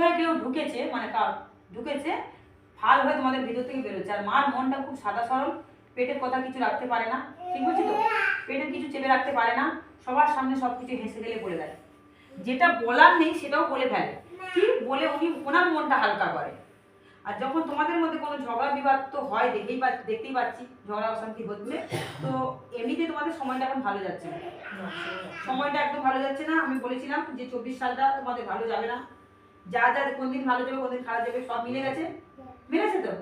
হয়ে কেউ ঢুকেছে মানে ঢুকেছে, ফাল হয়ে তোমাদের ভিতর থেকে বেরোচ্ছে। আর মার মনটা খুব সাদা সরল, পেটের কথা কিছু রাখতে পারে না। ঠিক বলছি তো? পেটের কিছু চেপে রাখতে পারে না, সবার সামনে সব কিছু হেসে গেলে বলে দেয়। যেটা বলার নেই সেটাও বলে ফেলে। কি বলে উনি, ওনার মনটা হালকা করে। আর যখন তোমাদের মধ্যে কোনো ঝগড়া বিবাদ তো হয়, দেখেই দেখতেই পাচ্ছি ঝগড়া অশান্তি হচ্ছে। তো এমনিতে তোমাদের সময়টা এখন ভালো যাচ্ছে না। সময়টা একদম ভালো যাচ্ছে না। আমি বলেছিলাম যে চব্বিশ সালটা তোমাদের ভালো যাবে না। যা যা কোনদিন ভালো যাবে কোন দিন খারাপ যাবে, সব মিলে গেছে? মিলেছে তো?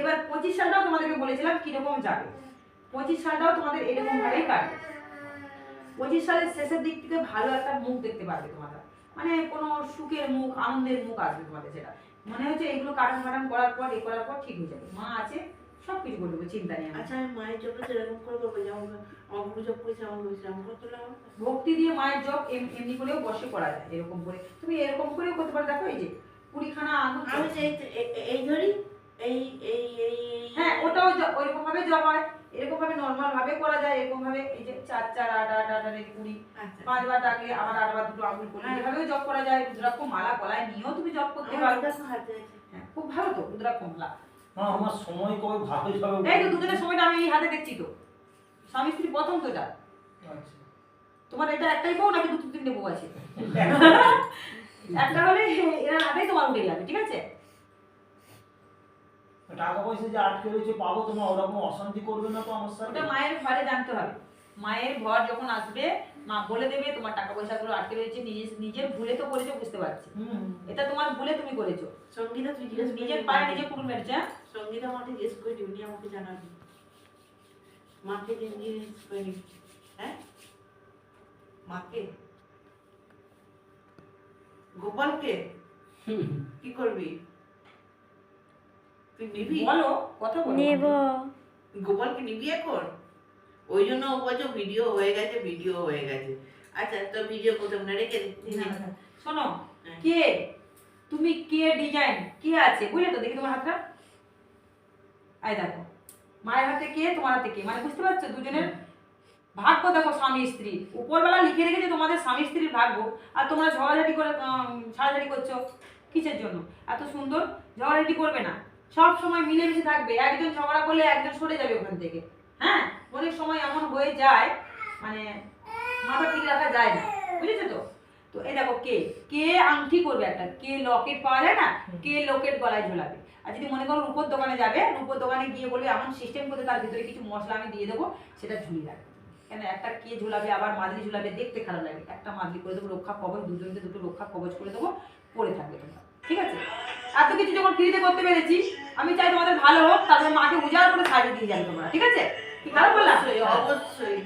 এবার পঁচিশ সালটাও তোমাদেরকে বলেছিলাম কীরকম যাবে। পঁচিশ সালটাও তোমাদের এরকম ভাবেই কাটবে। পঁচিশ সালের শেষের দিক থেকে ভালো একটা মুখ দেখতে পারবে তোমাদের। মানে কোনো সুখের মুখ, আনন্দের মুখ আসবে তোমাদের সেটা। মনে হচ্ছে এগুলো কাটান কাটান করার পর, এ করার পর ঠিক হয়ে যাবে। মা আছে সব কিছু করে দেবো চিন্তা নেই আচ্ছা আমি মায়ের জন্য সেরকম করে করব যেমন গুরু জব করেছে সেরকম করতে হলে ভক্তি দিয়ে মায়ের জব এমনি করেও বসে করা যায় এরকম করে। তুমি এরকম করেও করতে পারো দেখো এই যে কুড়িখানা আঙুল আমি এই- ধরি এই এই এই হ্যাঁ ওটাও ওইরকম ভাবে জব হয় এরকম ভাবে নর্মাল ভাবে করা যায় এরকম ভাবে এই যে চার চার আট আট আট আট কুড়ি আচ্ছা। পাঁচবার ডাকলে আবার আটবার দুটো আঙুল করলে হ্যাঁ। এভাবেও জব করা যায় রুদ্রাক্ষ মালা গলায় নিয়েও তুমি জব করতে পারো। হ্যাঁ, খুব ভালো তো রুদ্রাক্ষ মালা। মা আমার সময় কবে ভালোই যাবে এই তো দুজনের সময়টা আমি এই হাতে দেখছি তো। স্বামী স্ত্রী প্রথম তো এটা। আচ্ছা। তোমার এটা একটাই বউ নাকি দুটো তিনটে বউ আছে? একটা হলে এরা হাতেই তোমার উঠে যাবে ঠিক আছে? টাকা পয়সা যে আটকে রয়েছে পাবো তোমার ওরকম অশান্তি করবে না তো আমার সাথে? মায়ের ঘরে জানতে হবে। মায়ের ঘর যখন আসবে মা বলে দেবে তোমার টাকা পয়সাগুলো আটকে রয়েছে নিজের ভুলে তো করেছ বুঝতে পারছি। এটা তোমার ভুলে তুমি করেছ। সঙ্গীতা তুই জিজ্ঞেস নিজের পায়ে নিজে কুড়ুল মেরেছে হ্যাঁ? সঙ্গীতা আমাকে জিজ্ঞেস করে দিবি উনি আমাকে জানাবি। মাকে জিজ্ঞেস করে হ্যাঁ? মাকে? গোপালকে? কি করবি? তুই নিবি? বলো কথা বলো। নেব। গোপালকে নিবি এখন? ওই জন্য ও বলছে ভিডিও হয়ে গেছে ভিডিও হয়ে গেছে। আচ্ছা তো ভিডিও প্রথম না রেখে। শোনো। কে? তুমি কে ডিজাইন কে আছে? বুঝলে তো দেখি তোমার হাতটা। আই দেখো। মায়ের হাতে কে তোমার হাতে কে? মানে বুঝতে পারছ? দুজনের ভাগ্য দেখো স্বামী স্ত্রী। উপরবেলা লিখে রেখেছে তোমাদের স্বামী স্ত্রীর ভাগ্য। আর তোমরা ঝগড়াঝাটি করে উম, ছাড়াছাড়ি করছ কিসের জন্য? এত সুন্দর। ঝগড়াঝাটি করবে না। সব সময় মিলেমিশে থাকবে। একজন ঝগড়া করলে একজন সরে যাবে ওখান থেকে। হ্যাঁ? অনেক সময় এমন হয়ে যায় মানে মাথা ঠিক রাখা যায় না, বুঝেছ তো? তো এই দেখো, কে? কে আংটি করবে একটা? কে লকেট পাওয়া যায় না? কে লকেট গলায় ঝোলাবে? আর যদি মনে করো রূপোর দোকানে যাবে, রূপোর দোকানে গিয়ে বলবে, এমন সিস্টেম করে তার ভিতরে কিছু মশলা আমি দিয়ে দেবো, সেটা ঝুলিয়ে রাখবে। কেন? একটা কে ঝুলাবে, আবার মাদলি ঝুলাবে, দেখতে খারাপ লাগে। একটা মাদলি করে দেবো, রক্ষা কবচ, দুজনকে দুটো রক্ষা কবচ করে দেবো পরে থাকবে তোমরা। ঠিক আছে? এত কিছু যখন ফ্রিতে করতে পেরেছি, আমি চাই তোমাদের ভালো হোক, তারপরে মাকে উজাড় করে সাজিয়ে দিয়ে যাবে তোমরা। ঠিক আছে? অবশ্যই অবশ্যই।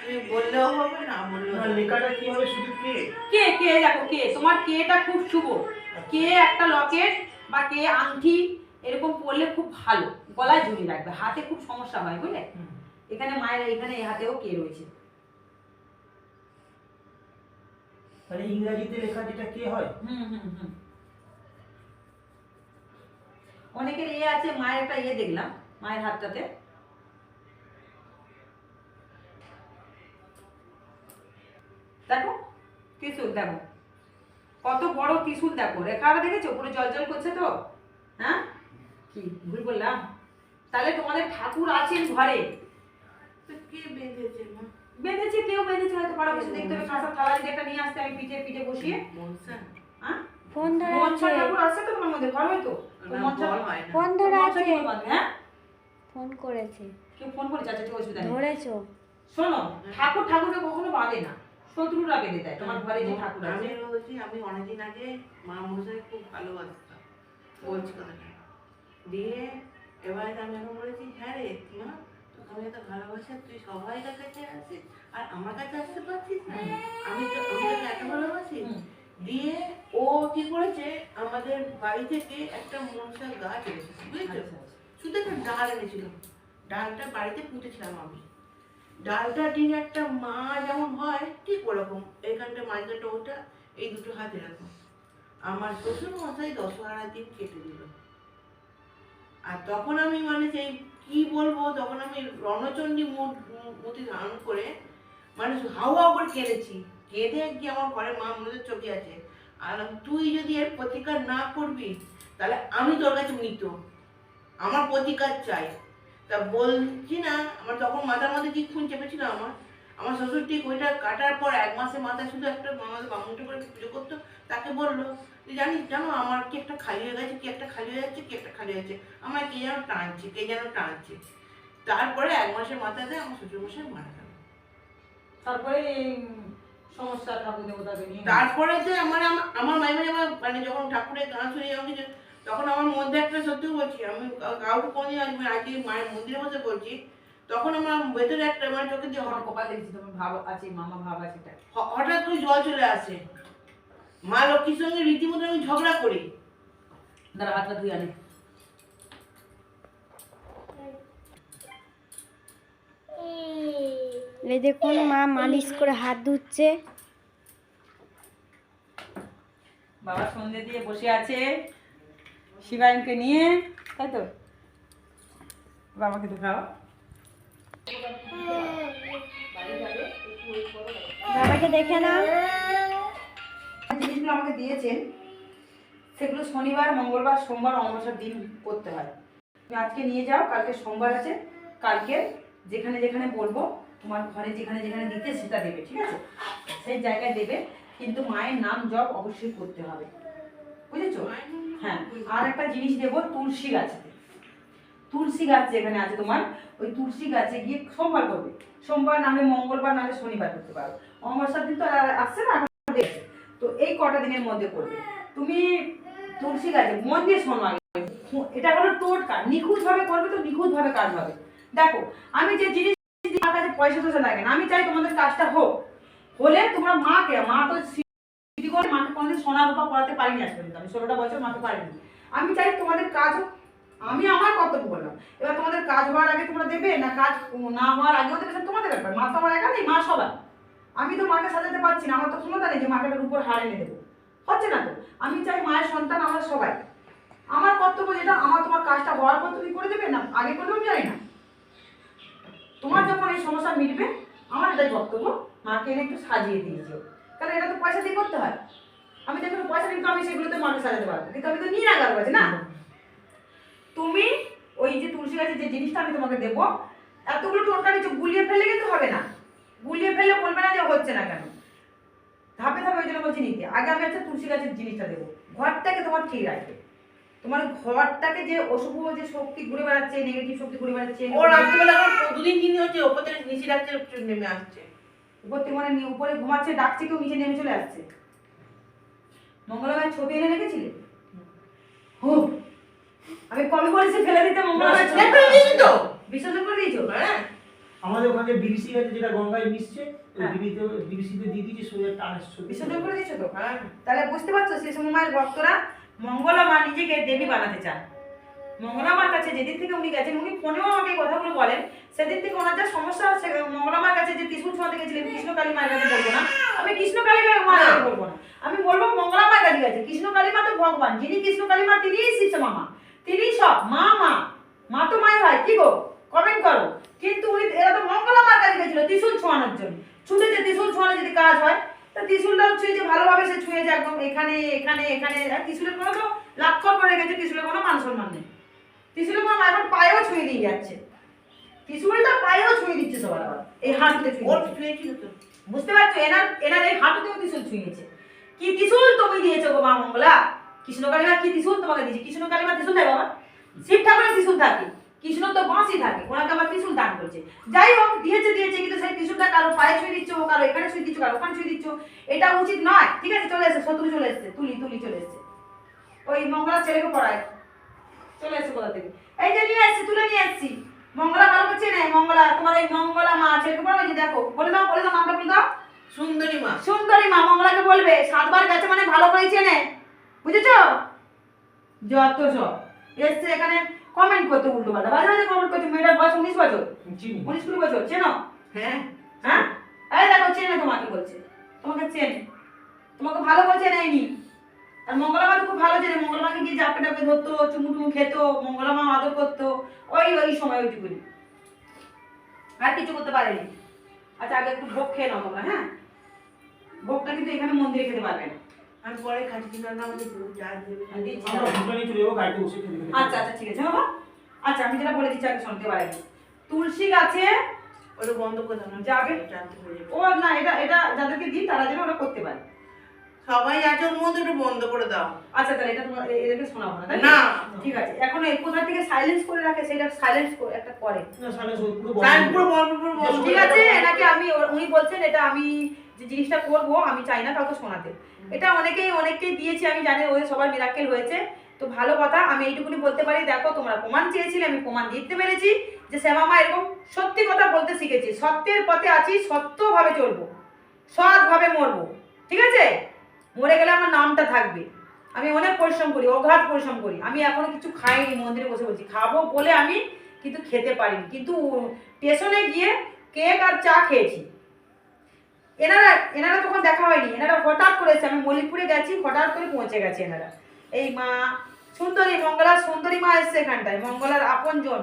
তুমি বললেও হবে না বললেও লেখাটা কি হবে শুধু কে? কে কে দেখো কে? তোমার কেটা খুব শুভ। কে একটা লকেট বা কে আংটি এরকম পরলে খুব ভালো। গলায় ঝুলিয়ে রাখবে হাতে খুব সমস্যা হয় বুঝলে? এখানে মায়ের এখানে এই হাতেও কে রয়েছে। তাহলে ইংরাজিতে লেখা যেটা কে হয়? হুম হুম হুম। অনেকের এ আছে মায়ের একটা ইয়ে দেখলাম মায়ের হাতটাতে। দেখো ত্রিশুল দেখো। কত বড় ত্রিশুল দেখো। রেখাটা দেখেছ? পুরো জল জল করছে তো? হ্যাঁ? কি ভুল বললাম? তাহলে তোমাদের ঠাকুর আছেন ঘরে। কে বেঁধেছে বেঁধেছে কেউ বেঁধেছে হয়তো পাড়া বসে দেখতে হবে। কাঁচা থালা যদি একটা নিয়ে আসতে আমি পিঠে পিঠে বসিয়ে। মনসা। হ্যাঁ? ফোন ধরে আছে। ঠাকুর আছে তো তোমার মধ্যে? ঘর হয়তো হয় না। ফোন ধরে আছে। হ্যাঁ? ফোন করেছে। কেউ ফোন করেছে? আচ্ছা ঠিক অসুবিধা নেই ধরেছো। শোনো ঠাকুর ঠাকুরকে কখনো বাঁধে না। শত্রুরা বেঁধে দেয় তোমার ঘরে যে ঠাকুর আছে। আমি বলছি আমি অনেকদিন আগে মা মনসাকে খুব ভালোবাসতাম। বলছি। কথাটা। দিয়ে এবার আমি এখন বলেছি হ্যাঁ রে মা তোকে এত ভালোবাসি তুই সবাই কাছে আসিস আর আমার কাছে আসতে পারছিস না। আমি তো আমি তোকে এত ভালোবাসি। দিয়ে ও কি করেছে আমাদের বাড়ি থেকে একটা মনসার গাছ এনেছে বুঝেছ? আচ্ছা, আচ্ছা। শুধু একটা ডাল এনেছিল। ডালটা বাড়িতে পুঁতেছিলাম আমি। ডালটা একটা মা যেমন হয়, ঠিক ওরকম। এখানটা মাঝখানটা ওটা, এই দুটো হাত এরকম আমার শ্বশুর মশাই দশহারা দিন কেটে দিল। আর তখন আমি মানে সেই কি বলব, তখন আমি রণচণ্ডী মূর্তি ধারণ করে মানে হাওয়া করে কেঁদেছি। কেঁদে গিয়ে আমার ঘরে মা মনে চোখে আছে। আর তুই যদি এর প্রতিকার না করবি, তাহলে আমি তোর কাছে মৃত। আমার প্রতিকার চাই। তা বলছি না? আমার তখন মাথার মধ্যে কি খুন চেপেছিল আমার? আমার শ্বশুর ঠিক ওইটা কাটার পর এক মাসের মাথায় শুধু একটা আমাদের বামুনটা করে পুজো করতো তাকে বলল যে জানিস জানো আমার কি একটা খালি হয়ে গেছে কি একটা খালি হয়ে যাচ্ছে কি একটা খালি হয়ে যাচ্ছে আমার কে যেন টানছে কে যেন টানছে। তারপরে এক মাসের মাথায় মাথাতে আমার শ্বশুর মশাই মারা গেল। তারপরে সমস্যা ঠাকুর দেবতাকে নিয়ে তারপরে যে আমার আমার- আমার মাই মানে আমার মানে যখন ঠাকুরের গান শুনে আমাকে তখন আমার মধ্যে একটা সত্যি বলছি আমি কাউকে কোনোদিন আজকে আজকে মায়ের মন্দিরে বসে বলছি তখন আমার ভেতরে একটা আমার চোখে দিয়ে আমার হঠাৎ কপাল দেখছি তোমার ভাব আছে মামা ভাব আছে হঠাৎ করে জল চলে আসে। মা লক্ষ্মীর সঙ্গে রীতিমতো আমি ঝগড়া করি। দাঁড়া হাতটা ধুই আনে। এই দেখুন মা মালিশ করে হাত ধুচ্ছে। বাবা সন্ধে দিয়ে বসে আছে। শিবায়নকে নিয়ে তাই তো? বাবাকে তো খাও। বাবাকে দেখে না জিনিসগুলো আমাকে দিয়েছেন সেগুলো শনিবার মঙ্গলবার সোমবার অমাবস্যার দিন করতে হয়। তুমি আজকে নিয়ে যাও কালকে সোমবার আছে। কালকে যেখানে যেখানে বলব তোমার ঘরে যেখানে যেখানে দিতে সেটা দেবে ঠিক আছে? সেই জায়গায় দেবে। কিন্তু মায়ের নাম জপ অবশ্যই করতে হবে। বুঝেছ? হ্যাঁ আর একটা জিনিস দেবো, তুলসী গাছে। তুলসী গাছ যেখানে আছে তোমার, ওই তুলসী গাছে গিয়ে সোমবার করবে। সোমবার মঙ্গলবার শনিবার করতে পারো। দিন তো আসছে না। তো এই কটা দিনের মধ্যে করবে। তুমি তুলসী গাছে মন দিয়ে শোনো আগে। এটা হলো টোটকা নিখুঁত ভাবে করবে তো নিখুঁত ভাবে কাজ হবে। দেখো, আমি যে জিনিস আমার কাছে পয়সা টয়সা লাগে না। আমি চাই তোমাদের কাজটা হোক। হলে তোমরা মাকে, মা তো সিটি করে মাকে কোনোদিন সোনা রূপা পড়াতে পারিনি আজ পর্যন্ত, আমি ষোলোটা বছর মাকে পারিনি। আমি চাই তোমাদের কাজ আমি আমার কর্তব্য করলাম এবার তোমাদের কাজ হওয়ার আগে তোমরা দেবে না কাজ না হওয়ার আগেও দেবে তোমাদের ব্যাপার। মা তো আমার একা নেই, মা সবার। আমি তো মাকে সাজাতে পারছি না, আমার তো ক্ষমতা নেই যে মাকে উপর হার এনে দেবো। হচ্ছে না তো? আমি চাই মায়ের সন্তান আমরা সবাই। আমার কর্তব্য যেটা, আমার তোমার কাজটা হওয়ার পর তুমি করে দেবে না, আগে করলেও আমি জানি না। তোমার যখন এই সমস্যা মিটবে, আমার এটাই বক্তব্য, মাকে এনে একটু সাজিয়ে দিয়েছ কারণ এটা তো পয়সা দিয়ে করতে হয়। আমি দেখো পয়সা কিন্তু আমি সেগুলোতে মাকে সাজাতে পারব। কিন্তু আমি তো নিয়ে কারও কাছে না। তুমি ওই যে তুলসী গাছের যে জিনিসটা আমি তোমাকে দেবো এতগুলো টোটকা নিচ্ছ গুলিয়ে ফেললে কিন্তু হবে না। গুলিয়ে ফেললে বলবে না যে হচ্ছে না কেন। ধাপে ধাপে ওই জন্য বলছি নিতে। আগে আমি একটা তুলসী গাছের জিনিসটা দেবো। ঘরটাকে তোমার ঠিক রাখবে। তোমার ঘরটাকে যে অশুভ যে শক্তি ঘুরে বেড়াচ্ছে নেগেটিভ শক্তি ঘুরে বেড়াচ্ছে ও রাত্রিবেলা দুদিন দিন হচ্ছে ওপর থেকে নিচে রাখতে নেমে আসছে। উপর থেকে মানে উপরে ঘুমাচ্ছে ডাকছে কেউ নিচে নেমে চলে আসছে। মঙ্গলবার ছবি এনে রেখেছিলে? হো। আমি কবে বলেছি ফেলে দিতে মঙ্গলবার ছবি ফেলে দিয়েছি তো। বিসর্জন করে দিয়েছ? হ্যাঁ। আমাদের ওখানে বিবিসি আছে যেটা গঙ্গায় মিশছে ওই হ্যাঁ। বিবিসিতে দিয়ে দিয়েছে সোজা টানের ছবি। বিসর্জন করে দিয়েছ তো? হ্যাঁ। তাহলে বুঝতে পারছ সে সময় ভক্তরা মঙ্গলা মা নিজেকে দেবী বানাতে চান মঙ্গলা মার কাছে যেদিন থেকে উনি গেছেন উনি ফোনেও আমাকে এই কথাগুলো বলেন। সেদিন থেকে ওনার যা সমস্যা হচ্ছে মঙ্গলা মার কাছে যে ত্রিশুল ছোঁয়াতে গেছিলেন কৃষ্ণ কালী মায়ের কাছে বলব না। আমি কৃষ্ণ কালী মায়ের কাছে বলব না। আমি বলব মঙ্গলা মার কাছে গেছে। কৃষ্ণ কালী মা তো ভগবান যিনি কৃষ্ণ কালী মা তিনিই শিষ্য মামা। তিনিই সব। মা মা। মা তো মাই হয় কি গো? কমেন্ট করো। কিন্তু উনি এরা তো মঙ্গলা মার কাছে গেছিল ত্রিশুল ছোঁয়ানোর জন্য। ছুটেছে ত্রিশুল ছোঁয়ানো যদি কাজ হয় তা ত্রিশুলটা ছুঁয়েছে ভালোভাবে সে ছুঁয়েছে একদম এখানে এখানে এখানে। আর ত্রিশুলের কোনো তো লাক্ষর করে গেছে ত্রিশুলের কোনো মান সম্মান নেই। কোনো এখন পায়েও ছুঁয়ে দিয়ে যাচ্ছে। ত্রিশুলটা পায়েও ছুঁয়ে দিচ্ছে সবার আবার। এই হাঁটুতে ছুঁয়ে ওর দিচ্ছে। শুয়েছিল তো। বুঝতে পারছ? এনার এনার এই হাঁটুতেও ত্রিশুল ছুঁয়েছে। কি ত্রিশুল তুমি দিয়েছ গো মা মঙ্গলা? কৃষ্ণ কালিমা কি ত্রিশুল তোমাকে দিয়েছে? কৃষ্ণ কালিমা ত্রিশুল দেয় বাবা? শিব ঠাকুরের ত্রিশুল থাকে। কৃষ্ণ তো বাঁশি থাকে। ওনাকে আবার ত্রিশুল দান করছে। যাই হোক দিয়েছে দিয়েছে কিন্তু সেই ত্রিশুলটা কারও পায়ে ছুঁয়ে দিচ্ছ কারও এখানে ছুঁয়ে দিচ্ছ কারও ওখানে ছুঁয়ে দিচ্ছ। এটা উচিত নয়। ঠিক আছে চলে এসে শত্রু চলে এসছে। তুলি তুলি চলে এসছে। ওই মঙ্গলা ছেলেকে পড়ায়। চলে এসছে কোথা থেকে? এই যে নিয়ে আসছি তুলে নিয়ে আসছি। মঙ্গলা ভালো করছে না মঙ্গলা তোমার এই মঙ্গলা মা ছেলেকে পড়াবে যে দেখো। বলে দাও বলে দাও নামটা বলে দাও। সুন্দরী মা। সুন্দরী মা মঙ্গলাকে বলবে সাতবার গেছে মানে ভালো করে চেনে। বুঝেছ? যত সব। এসছে এখানে কমেন্ট করতে উল্টো পাল্টা। বাজে বাজে কমেন্ট করছে। মেয়েটার বয়স উনিশ বছর। চিনি। উনিশ কুড়ি বছর চেনো? হ্যাঁ। হ্যাঁ? এই দেখো চেনে তোমাকে বলছে। তোমাকে চেনে। তোমাকে ভালো বলছে নেয়নি আর মঙ্গলা মা তো খুব ভালো চেনে মঙ্গলা মাকে গিয়ে চাপে টাপে ধরতো চুমু টুমু খেতো মঙ্গলা মা আদর করতো ওই ওই সময় ওইটুকুনি। আর কিছু করতে পারেনি। আচ্ছা আগে একটু ভোগ খেয়ে নাও তোমরা হ্যাঁ? ভোগটা কিন্তু এখানে মন্দিরে খেতে পারবে না। আমি পরে যা দেবে। আচ্ছা আচ্ছা ঠিক আছে বাবা। আচ্ছা আমি যেটা বলে দিচ্ছি আগে শুনতে পারি তুলসী গাছে ওটা বন্ধ করে দাও যাবে। ও না এটা এটা যাদেরকে দিই তারা যেন ওরা করতে পারে। সবাই আছে ওর মধ্যে একটু বন্ধ করে দাও। আচ্ছা তাহলে এটা তোমার এদেরকে শোনাবো না তো? না। ঠিক আছে এখন এই কোথা থেকে সাইলেন্স করে রাখে সেটা সাইলেন্স একটা করে। না সামনে পুরো বন্ধ পুরো বন্ধ পুরো বন্ধ ঠিক আছে। এনাকে আমি উনি বলছেন এটা আমি যে জিনিসটা করব আমি চাই না কাউকে শোনাতে। এটা অনেকেই অনেককেই দিয়েছি আমি জানি ওদের সবার মিরাক্কেল হয়েছে। তো ভালো কথা আমি এইটুকুনি বলতে পারি দেখো তোমরা প্রমাণ চেয়েছিলে আমি প্রমাণ দিতে পেরেছি যে শ্যামামা এরকম সত্যি কথা বলতে শিখেছি। সত্যের পথে আছি সত্যভাবে চলবো সৎভাবে মরবো। ঠিক আছে? মরে গেলে আমার নামটা থাকবে। আমি অনেক পরিশ্রম করি অগাধ পরিশ্রম করি। আমি এখনও কিছু খাইনি মন্দিরে বসে বলছি খাব বলে আমি কিন্তু খেতে পারিনি। কিন্তু স্টেশনে গিয়ে কেক আর চা খেয়েছি। এনারা এনারা তখন দেখা হয়নি। এনারা হঠাৎ করে এসে আমি মলিপুরে গেছি হঠাৎ করে পৌঁছে গেছে এনারা। এই মা সুন্দরী মঙ্গলার সুন্দরী মা এসছে এখানটায় মঙ্গলার আপনজন।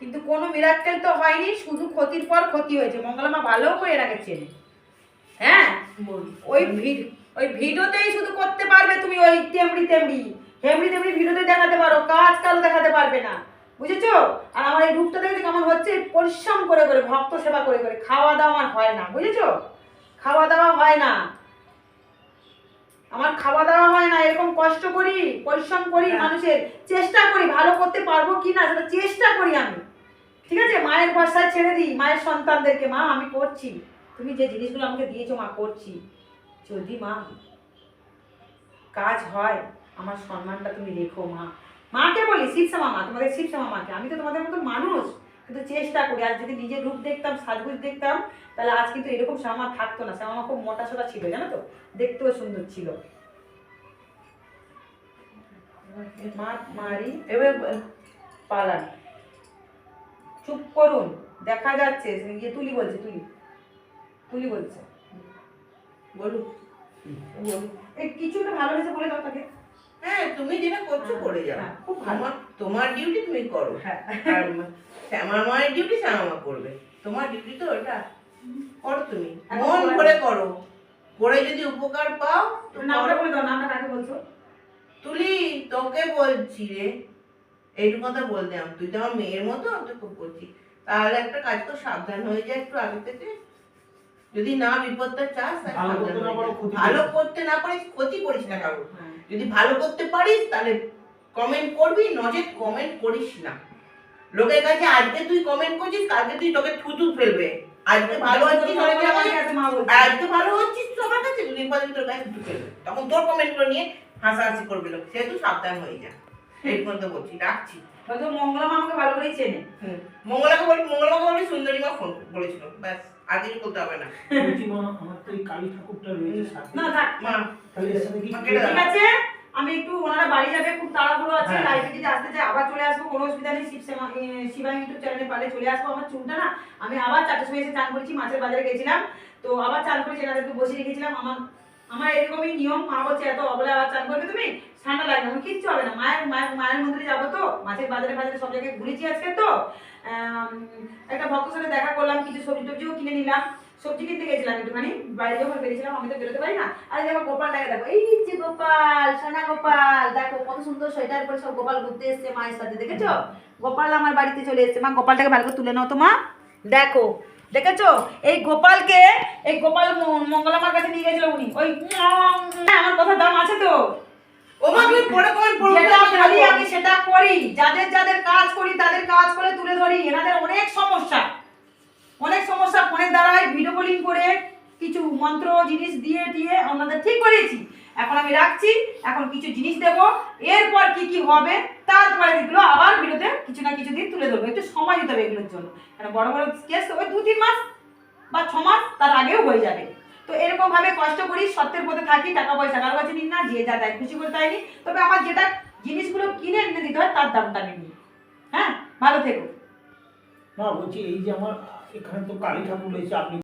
কিন্তু কোনো মিরাক্কেল তো হয়নি শুধু ক্ষতির পর ক্ষতি হয়েছে। মঙ্গলা মা ভালো করে এনাকে চেনে। হ্যাঁ? ওই ভিড ওই ভিডিওতেই শুধু করতে পারবে তুমি ওই তেমড়ি তেমড়ি হেমড়ি তেমড়ি ভিডিওতে দেখাতে পারো কাজ কাল দেখাতে পারবে না। বুঝেছ? আর আমার এই রূপটা দেখে কেমন হচ্ছে? পরিশ্রম করে করে ভক্ত সেবা করে করে। খাওয়া দাওয়া আমার হয় না বুঝেছ? খাওয়া দাওয়া হয় না। আমার খাওয়া দাওয়া হয় না এরকম কষ্ট করি পরিশ্রম করি হ্যাঁ। মানুষের চেষ্টা করি ভালো করতে পারব কি না সেটা চেষ্টা করি আমি। ঠিক আছে? মায়ের ভরসায় ছেড়ে দিই মায়ের সন্তানদেরকে। মা আমি করছি। তুমি যে জিনিসগুলো আমাকে দিয়েছ মা করছি। যদি মা কাজ হয়, আমার সম্মানটা তুমি রেখো মা। মাকে বলি শিবশ্যামা মা, তোমাদের শিবশ্যামা মাকে। আমি তো তোমাদের মতো মানুষ, কিন্তু চেষ্টা করি। আর যদি নিজের রূপ দেখতাম, সাজগুজ দেখতাম, তাহলে আজ কিন্তু এরকম শ্যামা থাকতো না। শ্যামা খুব মোটা সোটা ছিল, জানো তো? দেখতেও সুন্দর ছিল। মা, মারি, এবার চুপ করুন। দেখা যাচ্ছে তুলি বলছে, তুলি। তুলি বলছে। এই কিছুটা বলে দাও তাকে। হ্যাঁ তুমি যেটা করছ করে যাও। হ্যাঁ, খুব তোমার তোমার ডিউটি তুমি করো। হ্যাঁ। আর শ্যামা মায়ের ডিউটি শ্যামা করবে। তোমার ডিউটি তো ওটা। করো তুমি। মন করে- করে। করো যদি উপকার পাও নামটা বলে দাও নামটা কাকে বলছো? তুলি তোকে বলছি রে। এইটুকু কথা বলতাম তুই তো আমার মেয়ের মতো আমি তোকে বলছি। তাহলে একটা কাজ তো সাবধান হয়ে যায় একটু আগে থেকে। যদি না বিপদটা চাস ভালো করতে না পারিস ক্ষতি করিস না কারও হ্যাঁ। যদি ভালো করতে পারিস তাহলে কমেন্ট করবি নজে কমেন্ট করিস না। লোকের কাছে আজকে তুই কমেন্ট করছিস কালকে তুই তোকে থুতু ফেলবে। আজকে ভালো হচ্ছিস আজকে ভালো হচ্ছিস সবার কাছে দুদিন পর তোর কাছে থুতু ফেলবে। তখন তোর কমেন্ট করে নিয়ে হাসাহাসি করবে লোক। সেহেতু সাবধান হয়ে যা। এই পর্যন্ত বলছি রাখছি। হয়তো মঙ্গলা মা ভালো করেই চেনে। মঙ্গলাকে বলি মঙ্গলাকে বলি সুন্দরী মা ফোন বলেছিল। ব্যাস আর কিছু করতে হবে না। আমার তো এই কালী ঠাকুরটা রয়েছে না থাক মা। তাহলে এর সাথে কি মা কেটে দাও। ঠিক আছে? আমি একটু ওনারা বাড়ি যাবে খুব তাড়াহুড়ো আছে। হ্যাঁ। যদি আসতে চাই আবার চলে আসব। কোনো অসুবিধা নেই শিবসেমা শিবা ইউটিউব চ্যানেলে পারলে চলে আসব। আমার চুলটা না আমি আবার চারটের সময় এসে চান করেছি মাছের বাজারে গেছিলাম। তো আবার চান করেছি এনাদেরকে বসে রেখেছিলাম। আমার আমার এরকমই নিয়ম মা বলছে এত অবলা আবার চান করবে তুমি? ঠান্ডা লাগবে আমার কিচ্ছু হবে না। মায়ের মায়ের মায়ের মন্দিরে যাব তো মাছের বাজারে বাজারে সব জায়গায় ঘুরেছি আজকে তো। একটা ভক্তের সাথে দেখা করলাম কিছু সবজি টবজিও কিনে নিলাম। সবজি কিনতে গেছিলাম একটুখানি বাইরে যখন বেরিয়েছিলাম আমি তো বেরোতে পারি না। আর দেখো গোপালটাকে দেখো এই যে গোপাল সোনা গোপাল দেখো কত সুন্দর সোয়েটার পরে সব গোপাল ঘুরতে এসছে মায়ের সাথে দেখেছ? গোপাল আমার বাড়িতে চলে এসছে। মা গোপালটাকে ভালো করে তুলে নাও তো মা। দেখো দেখেছ? এই গোপালকে এই গোপাল মঙ্গলামার কাছে নিয়ে গেছিল উনি। ওই হ্যাঁ, আমার কথা দাম আছে তো। ও মা তুমি পরে কমেন্ট যেটা আমি সেটা করি। যাদের যাদের কাজ করি তাদের কাজ করে তুলে ধরি। এনাদের অনেক সমস্যা। অনেক সমস্যা। ফোনের দ্বারাই ভিডিও কলিং করে কিছু মন্ত্র জিনিস দিয়ে দিয়ে ওনাদের ঠিক করিয়েছি। এখন আমি রাখছি। এখন কিছু জিনিস দেবো। এরপর কি কি হবে তারপরে এগুলো আবার ভিডিওতে কিছু না কিছু দিন তুলে ধরবো। একটু সময় দিতে হবে এগুলোর জন্য। কারণ বড় বড় কেস ওই দু তিন মাস বা ছ মাস তার আগেও হয়ে যাবে। তো এরকম ভাবে কষ্ট করি, সত্যের পথে থাকি, টাকা পয়সা কারও কাছে নিন না, যে যা দেয় খুশি করে তাই নি তবে আমার যেটা জিনিসগুলো কিনে এনে দিতে হয়, তার দামটা নিই। হ্যাঁ? ভালো থেকো। মা বলছি এই যে আমার এখানে তো কালী ঠাকুর রয়েছে আপনি